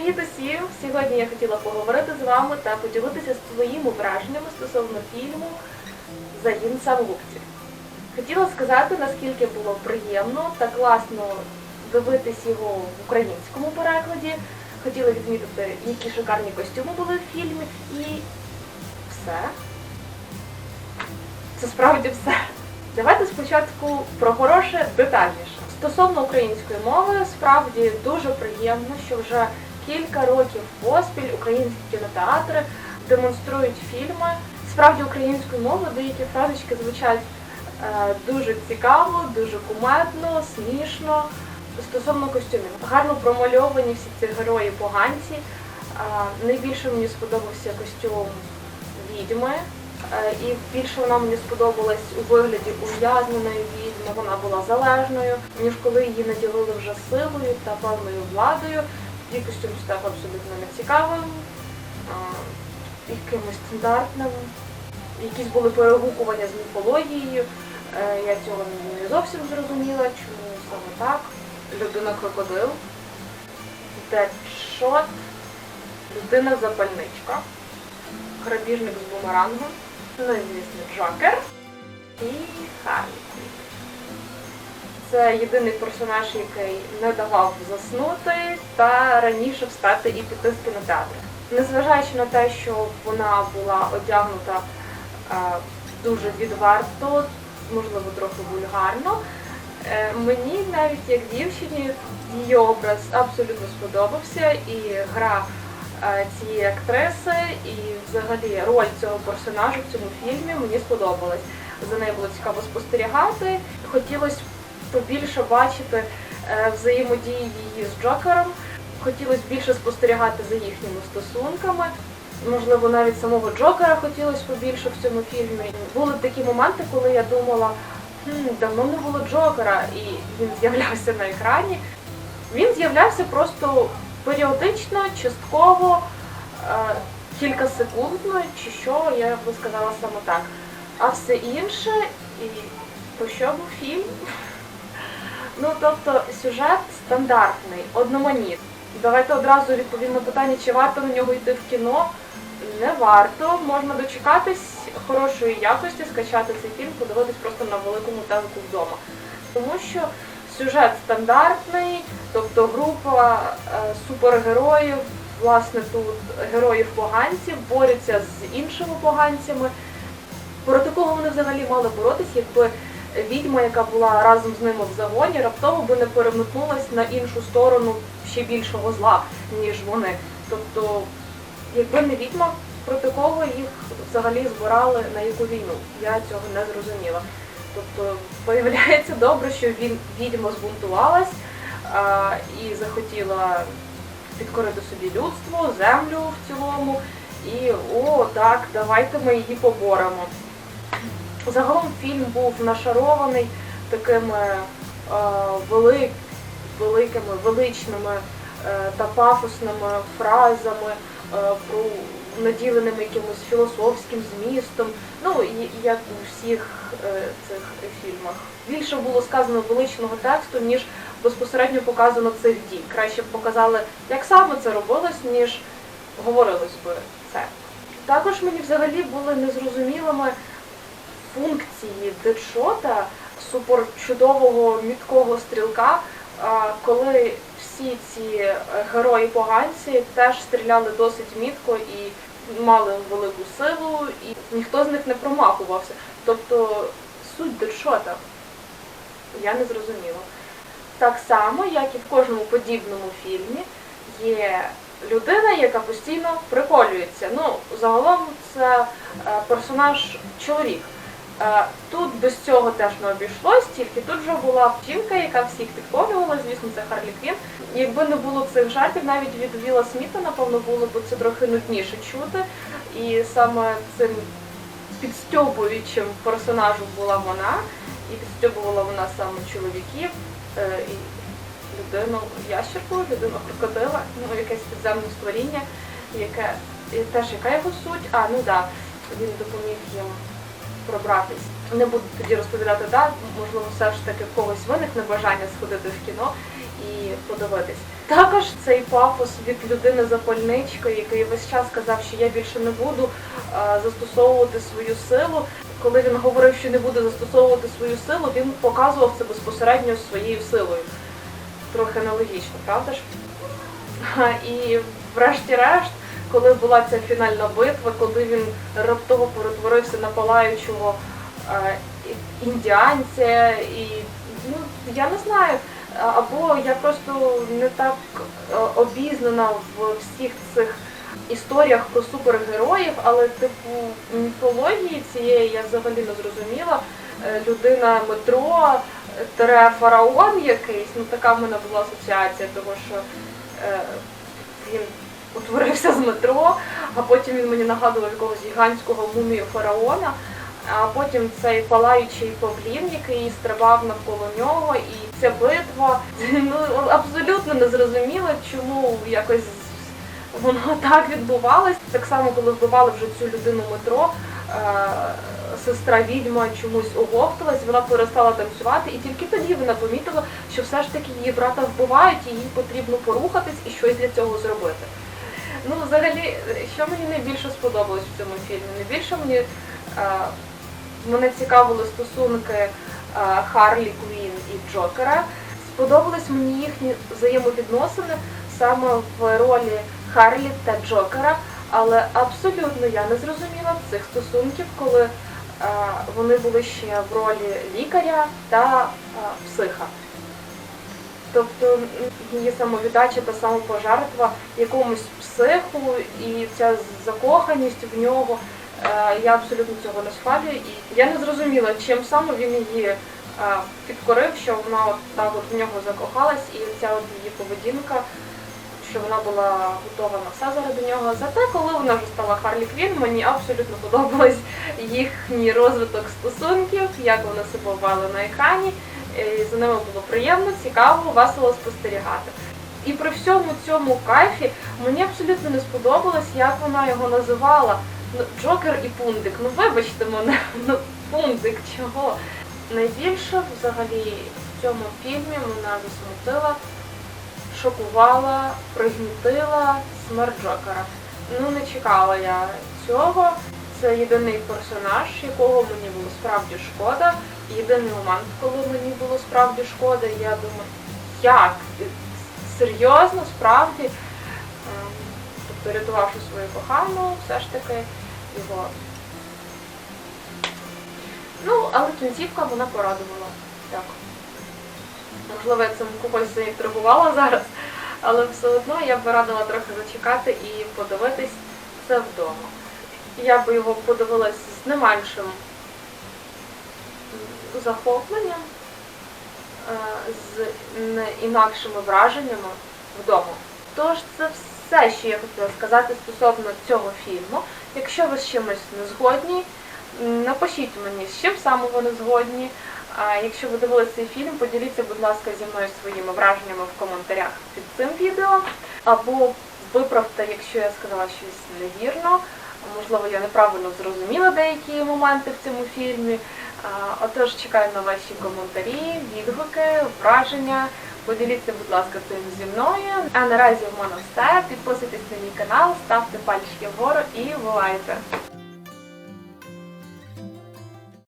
Привіт усім! Сьогодні я хотіла поговорити з вами та поділитися своїми враженнями стосовно фільму Загін самогубців. Хотіла сказати, наскільки було приємно та класно дивитись його в українському перекладі. Хотіла відмітити, які шикарні костюми були в фільмі, і все. Це справді все. Давайте спочатку про хороше детальніше. Стосовно української мови, справді дуже приємно, що вже кілька років поспіль українські кінотеатри демонструють фільми. Справді українською мовою деякі фразочки звучать е, дуже цікаво, дуже кумедно, смішно. Стосовно костюмів, гарно промальовані всі ці герої поганці. Е, найбільше мені сподобався костюм відьми. Е, І більше вона мені сподобалась у вигляді ув'язненої відьми. Вона була залежною, ніж коли її наділили вже силою та певною владою. Її костюм став абсолютно нецікавим, якимось стандартним. Якісь були перегукування з міфологією. Е, Я цього не зовсім зрозуміла, чому саме так. Людина крокодил, Дедшот, людина запальничка, грабіжник з бумерангом, ну і звісно Джокер і Харлі. Це єдиний персонаж, який не давав заснути та раніше встати і піти з кінотеатру. Незважаючи на те, що вона була одягнута е, дуже відверто, можливо, трохи вульгарно, е, мені навіть як дівчині її образ абсолютно сподобався і гра е, цієї актриси, і взагалі роль цього персонажу в цьому фільмі мені сподобалась. За нею було цікаво спостерігати. Хотілося побільше бачити е, взаємодії її з Джокером. Хотілося більше спостерігати за їхніми стосунками. Можливо, навіть самого Джокера хотілося побільше в цьому фільмі. Були такі моменти, коли я думала, хм, давно не було Джокера, і він з'являвся на екрані. Він з'являвся просто періодично, частково, е, кількасекундно, чи що, я би сказала саме так. А все інше, і про що був фільм? Ну, тобто, сюжет стандартний, одноманітний. Давайте одразу відповім на питання, чи варто на нього йти в кіно. Не варто, можна дочекатись хорошої якості, скачати цей фільм, подивитись просто на великому телеку вдома. Тому що сюжет стандартний, тобто група е, супергероїв, власне, тут героїв-поганців борються з іншими поганцями. Проти кого вони взагалі мали боротись, якби відьма, яка була разом з ними в загоні, раптово би не переметнулась на іншу сторону ще більшого зла, ніж вони. Тобто, якби не відьма, проти кого їх взагалі збирали на яку війну? Я цього не зрозуміла. Тобто, виявляється добре, що він відьма збунтувалась а, і захотіла підкорити собі людство, землю в цілому. І о, так, давайте ми її поборемо. Загалом фільм був нашарований такими е, вели- великими, величними е, та пафосними фразами, е, про наділеними якимось філософським змістом. Ну, як у всіх цих фільмах. Більше було сказано величного тексту, ніж безпосередньо показано цих дій. Краще б показали, як саме це робилось, ніж говорилось би це. Також мені взагалі були незрозумілими функції дедшота, суперчудового міткого стрілка, коли всі ці е, герої-поганці теж стріляли досить мітко і мали велику силу, і ніхто з них не промахувався. Тобто суть дедшота я не зрозуміла. Так само, як і в кожному подібному фільмі, є людина, яка постійно приколюється. Ну, загалом це е, персонаж чоловік. Е, Тут без цього теж не обійшлось, тільки тут вже була жінка, яка всіх підколювала, звісно, це Харлі Квін. Якби не було цих жартів, навіть від Віла Сміта, напевно, було б це трохи нудніше чути. І саме цим підстьобуючим персонажем була вона, і підстьобувала вона саме чоловіків, е, і людину ящерку, людину крокодила, ну якесь підземне створіння, яке теж яка його суть, а ну да, він допоміг їм пробратись. Не буду тоді розповідати, да, можливо, все ж таки в когось виникне бажання сходити в кіно і подивитись. Також цей пафос від людини запальнички, який весь час казав, що я більше не буду е, застосовувати свою силу. Коли він говорив, що не буде застосовувати свою силу, він показував це безпосередньо своєю силою. Трохи нелогічно, правда ж? І врешті-решт, коли була ця фінальна битва, коли він раптово перетворився на палаючого е, індіанця, і ну я не знаю. Або я просто не так е, обізнана в всіх цих історіях про супергероїв, але типу міфології цієї я взагалі не зрозуміла. Е, Людина метро, е, тере фараон якийсь, ну така в мене була асоціація, того що він утворився з метро, а потім він мені нагадував якогось гігантського мумію фараона. А потім цей палаючий павлін, який стрибав навколо нього, і ця битва ну абсолютно не зрозуміло, чому якось воно так відбувалось. Так само, коли вбивали вже цю людину метро, е, сестра відьма чомусь оговталась, вона перестала танцювати, і тільки тоді вона помітила, що все ж таки її брата вбивають, і їй потрібно порухатись і щось для цього зробити. Ну, взагалі, що мені найбільше сподобалось в цьому фільмі? Найбільше мені е, мене цікавили стосунки е, Харлі Квін і Джокера. Сподобались мені їхні взаємовідносини саме в ролі Харлі та Джокера, але абсолютно я не зрозуміла цих стосунків, коли е, вони були ще в ролі лікаря та е, психа. Тобто її самовіддача та самопожертва якомусь психу і ця закоханість в нього. е, Я абсолютно цього не схвалюю. І я не зрозуміла, чим саме він її е, підкорив, що вона от так от в нього закохалась, і ця от її поведінка, що вона була готова на все заради нього. Зате, коли вона вже стала Харлі Квін, мені абсолютно подобалось їхній розвиток стосунків, як вони себе вели на екрані. І за ними було приємно, цікаво, весело спостерігати. І при всьому цьому кайфі мені абсолютно не сподобалось, як вона його називала. Ну, Джокер і пундик. Ну вибачте мене, ну пундик чого. Найбільше взагалі в цьому фільмі мене засмутила, шокувала, пригнітила смерть Джокера. Ну не чекала я цього. Це єдиний персонаж, якого мені було справді шкода. Єдиний момент, коли мені було справді шкода, я думаю, як? Серйозно, справді. Ем, Тобто, рятувавши свою кохану, все ж таки його. Ну, але кінцівка вона порадувала. Так. Можливо, я цим когось заінтригувала зараз, але все одно я б радила трохи зачекати і подивитись це вдома. Я би його подивилась з не меншим захопленням, е, з інакшими враженнями вдома. Тож це все, що я хотіла сказати стосовно цього фільму. Якщо ви з чимось не згодні, напишіть мені, з чим саме ви не згодні. Якщо ви дивилися цей фільм, поділіться, будь ласка, зі мною своїми враженнями в коментарях під цим відео. Або виправте, якщо я сказала щось невірно. Можливо, я неправильно зрозуміла деякі моменти в цьому фільмі. Отож, чекаю на ваші коментарі, відгуки, враження. Поділіться, будь ласка, цим зі мною. А наразі в мене все. Підписуйтесь на мій канал, ставте пальчики вгору і бувайте!